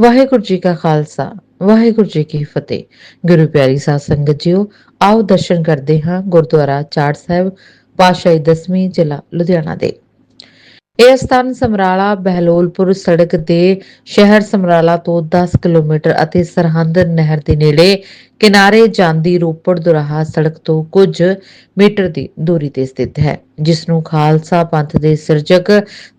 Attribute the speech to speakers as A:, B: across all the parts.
A: ਵਾਹਿਗੁਰੂ ਜੀ ਕਾ ਖਾਲਸਾ, ਵਾਹਿਗੁਰੂ ਜੀ ਕੀ ਫਤਿਹ। ਗੁਰੂ ਪਿਆਰੀ ਸਾਧ ਸੰਗਤ ਜੀਓ, ਆਓ ਦਰਸ਼ਨ ਕਰਦੇ ਹਾਂ ਗੁਰਦੁਆਰਾ ਚਾੜ ਸਾਹਿਬ ਪਾਸ਼ਾਹੀ ਦਸਵੀਂ ਜ਼ਿਲ੍ਹਾ ਲੁਧਿਆਣਾ ਦੇ। ਇਹ ਸਥਾਨ ਸਮਰਾਲਾ ਬਹਿਲੋਲਪੁਰ ਸੜਕ ਦੇ ਸ਼ਹਿਰ ਸਮਰਾਲਾ ਤੋਂ 10 ਕਿਲੋਮੀਟਰ ਅਤੇ ਸਰਹੰਦ ਨਹਿਰ ਦੇ ਨੇੜੇ ਕਿਨਾਰੇ ਜਾਂਦੀ ਰੋਪੜ ਦੁਰਾਹਾ ਸੜਕ ਤੋਂ ਕੁਝ ਮੀਟਰ ਦੀ ਦੂਰੀ ਤੇ ਸਥਿਤ ਹੈ ਜਿਸ ਨੂੰ ਖਾਲਸਾ ਪੰਥ ਦੇ ਸਿਰਜਕ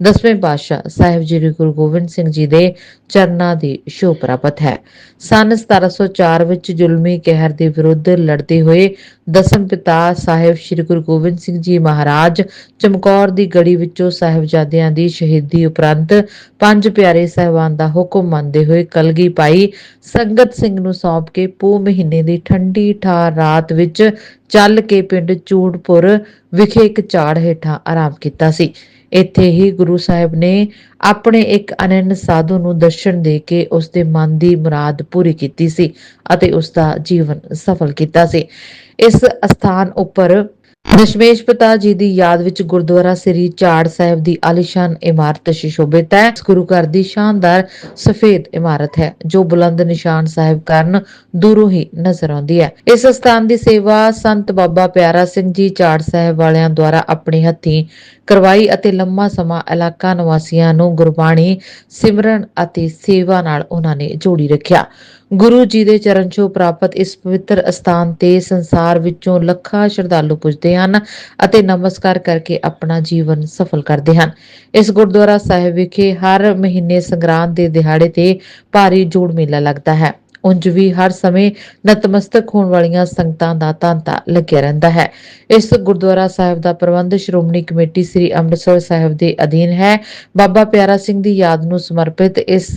A: ਦਸਵੇਂ ਪਾਤਸ਼ਾਹ ਸਾਹਿਬ ਜੀ ਗੁਰੂ ਗੋਬਿੰਦ ਸਿੰਘ ਜੀ ਦੇ ਚਰਨਾਂ ਦੀ ਸ਼ੋਅ ਪ੍ਰਾਪਤ ਹੈ। ਸਨ 1704 ਵਿੱਚ ਜ਼ੁਲਮੀ ਕਹਿਰ ਦੇ ਵਿਰੁੱਧ ਲੜਦੇ ਹੋਏ ਦਸਮ ਪਿਤਾ ਸਾਹਿਬ ਸ੍ਰੀ ਗੁਰੂ ਗੋਬਿੰਦ ਸਿੰਘ ਜੀ ਮਹਾਰਾਜ ਚਮਕੌਰ ਦੀ ਗੜੀ ਵਿੱਚੋਂ ਸਾਹਿਬਜ਼ਾਦਿਆਂ ਦੀ ਸ਼ਹੀਦੀ ਉਪਰੰਤ ਪੰਜ ਪਿਆਰੇ ਸਾਹਿਬਾਨ ਦਾ ਹੁਕਮ ਮੰਨਦੇ ਹੋਏ ਕਲਗੀ ਪਾਈ ਸੰਗਤ ਸਿੰਘ ਨੂੰ ਸੌਂਪ ਕੇ ਪੋ ਮਹੀਨੇ ਦੀ ਠੰਡੀ ਠਾਰ ਰਾਤ ਵਿੱਚ ਚੱਲ ਕੇ ਪਿੰਡ ਚੂੜਪੁਰ ਵਿਖੇ ਇੱਕ ਝਾੜ ਹੇਠਾਂ ਆਰਾਮ ਕੀਤਾ ਸੀ। ਇੱਥੇ ਹੀ ਗੁਰੂ ਸਾਹਿਬ ਨੇ ਆਪਣੇ ਇੱਕ ਅਨੰਨ ਸਾਧੂ ਨੂੰ ਦਰਸ਼ਨ ਦੇ ਕੇ ਉਸ ਦੇ ਮਨ ਦੀ ਮੁਰਾਦ ਪੂਰੀ ਕੀਤੀ ਸੀ ਅਤੇ ਉਸ ਦਾ ਜੀਵਨ ਸਫਲ ਕੀਤਾ ਸੀ। ਇਸ ਅਸਥਾਨ ਉੱਪਰ ਦਸ਼ਮੇਸ਼ ਪਿਤਾ ਜੀ ਦੀ ਯਾਦ ਵਿੱਚ ਗੁਰਦੁਆਰਾ ਸ੍ਰੀ ਝਾੜ ਸਾਹਿਬ ਦੀ ਆਲੀਸ਼ਾਨ ਇਮਾਰਤ ਸ਼ਿਸ਼ੋਭਿਤ ਹੈ। ਗੁਰੂ ਘਰ ਦੀ ਸ਼ਾਨਦਾਰ ਸਫੇਦ ਇਮਾਰਤ ਹੈ, ਜੋ ਬੁਲੰਦ ਨਿਸ਼ਾਨ ਸਾਹਿਬ ਕਾਰਨ ਦੂਰੋਂ ਹੀ ਨਜ਼ਰ ਆਉਂਦੀ ਹੈ। ਇਸ ਸਥਾਨ ਦੀ ਸੇਵਾ ਸੰਤ ਬਾਬਾ ਪਿਆਰਾ ਸਿੰਘ ਜੀ ਚਾੜ ਸਾਹਿਬ ਵਾਲਿਆਂ ਦੁਆਰਾ ਆਪਣੇ ਹੱਥੀਂ ਕਰਵਾਈ ਅਤੇ ਲੰਮਾ ਸਮਾਂ ਇਲਾਕਾ ਨਿਵਾਸੀਆਂ ਨੂੰ ਗੁਰਬਾਣੀ ਸਿਮਰਨ ਅਤੇ ਸੇਵਾ ਨਾਲ ਉਹਨਾਂ ਨੇ ਜੋੜੀ ਰੱਖਿਆ। ਗੁਰੂ ਜੀ ਦੇ ਚਰਨ ਛੋਹ ਪ੍ਰਾਪਤ ਇਸ ਪਵਿੱਤਰ ਅਸਥਾਨ ਤੇ ਸੰਸਾਰ ਵਿੱਚੋਂ ਲੱਖਾਂ ਸ਼ਰਧਾਲੂ ਪੁੱਜਦੇ ਹਨ ਅਤੇ ਨਮਸਕਾਰ ਕਰਕੇ ਆਪਣਾ ਜੀਵਨ ਸਫਲ ਕਰਦੇ ਹਨ। ਇਸ ਗੁਰਦੁਆਰਾ ਸਾਹਿਬ ਵਿਖੇ ਹਰ ਮਹੀਨੇ ਸੰਗਰਾਂਦ ਦੇ ਦਿਹਾੜੇ ਤੇ ਭਾਰੀ ਜੋੜ ਮੇਲਾ ਲੱਗਦਾ ਹੈ। ਉਂਝ ਵੀ ਹਰ ਸਮੇਂ ਨਤਮਸਤਕ ਹੋਣ ਵਾਲੀਆਂ ਸੰਗਤਾਂ ਦਾ ਤਾਂਤਾ ਲੱਗਿਆ ਰਹਿੰਦਾ ਹੈ। ਇਸ ਗੁਰਦੁਆਰਾ ਸਾਹਿਬ ਦਾ ਪ੍ਰਬੰਧ ਸ਼੍ਰੋਮਣੀ ਕਮੇਟੀ ਸ੍ਰੀ ਅੰਮ੍ਰਿਤਸਰ ਸਾਹਿਬ ਦੇ ਅਧੀਨ ਹੈ। ਬਾਬਾ ਪਿਆਰਾ ਸਿੰਘ ਦੀ ਯਾਦ ਨੂੰ ਸਮਰਪਿਤ ਇਸ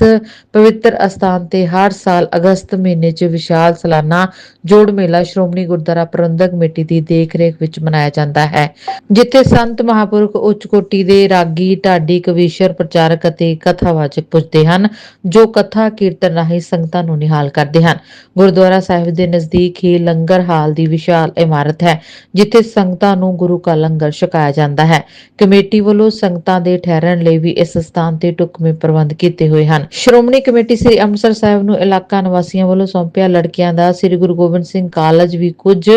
A: ਪਵਿੱਤਰ ਅਸਥਾਨ ਤੇ ਹਰ ਸਾਲ ਅਗਸਤ ਮਹੀਨੇ 'ਚ ਵਿਸ਼ਾਲ ਸਾਲਾਨਾ ਜੋੜ ਮੇਲਾ ਸ਼੍ਰੋਮਣੀ ਗੁਰਦੁਆਰਾ ਪ੍ਰਬੰਧਕ ਕਮੇਟੀ ਦੀ ਦੇਖਰੇਖ ਵਿੱਚ ਮਨਾਇਆ ਜਾਂਦਾ ਹੈ। ਜਿੱਥੇ ਸੰਤ ਮਹਾਪੁਰਖ ਉੱਚ ਕੋਟੀ ਦੇ ਰਾਗੀ, ਢਾਡੀ, ਕਵੀਸ਼ਰ, ਪ੍ਰਚਾਰਕ ਅਤੇ ਕਥਾਵਾਚਕ ਪੁੱਜਦੇ ਹਨ, ਜੋ ਕਥਾ, ਕੀਰਤਨ ਰਾਹੀਂ ਸੰਗਤਾਂ ਨੂੰ ਨਿਹਾਲ ਕਰਦੇ ਹਨ। ਗੁਰਦੁਆਰਾ ਸਾਹਿਬ ਦੇ ਨਜ਼ਦੀਕ ਹੀ ਲੰਗਰ ਹਾਲ ਦੀ ਵਿਸ਼ਾਲ ਇਮਾਰਤ ਹੈ, ਜਿੱਥੇ ਸੰਗਤਾਂ ਨੂੰ ਗੁਰੂ ਕਾ ਲੰਗਰ ਛਕਾਇਆ ਜਾਂਦਾ ਹੈ। ਕਮੇਟੀ ਵੱਲੋਂ ਸੰਗਤਾਂ ਦੇ ਠਹਿਰਨ ਲਈ ਵੀ ਇਸ ਸਥਾਨ ਤੇ ਢੁਕਵੇਂ ਪ੍ਰਬੰਧ ਕੀਤੇ ਹੋਏ ਹਨ। ਸ਼੍ਰੋਮਣੀ ਕਮੇਟੀ ਸ੍ਰੀ ਅੰਮ੍ਰਿਤਸਰ ਸਾਹਿਬ ਨੂੰ ਇਲਾਕਾ ਨਿਵਾਸੀਆਂ ਵੱਲੋਂ ਸੌਂਪਿਆ ਲੜਕੀਆਂ ਦਾ ਸ੍ਰੀ ਗੁਰੂ ਗੋਬਿੰਦ ਸਿੰਘ ਕਾਲਜ ਵੀ ਕੁਝ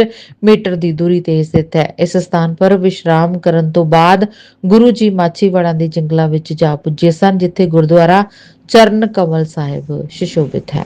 A: ਮੀਟਰ ਦੀ ਦੂਰੀ ਤੇ ਸਥਿਤ ਹੈ। ਇਸ ਸਥਾਨ ਪਰ ਵਿਸ਼ਰਾਮ ਕਰਨ ਤੋਂ ਬਾਅਦ ਗੁਰੂ ਜੀ ਮਾਛੀਵਾੜਾ ਦੇ ਜੰਗਲਾਂ ਵਿੱਚ ਜਾ ਪੁੱਜੇ ਸਨ, ਜਿੱਥੇ ਗੁਰਦੁਆਰਾ ਚਰਨ ਕਮਲ ਸਾਹਿਬ ਸ਼ਿਸ਼ੋਭਿਤ ਹੈ।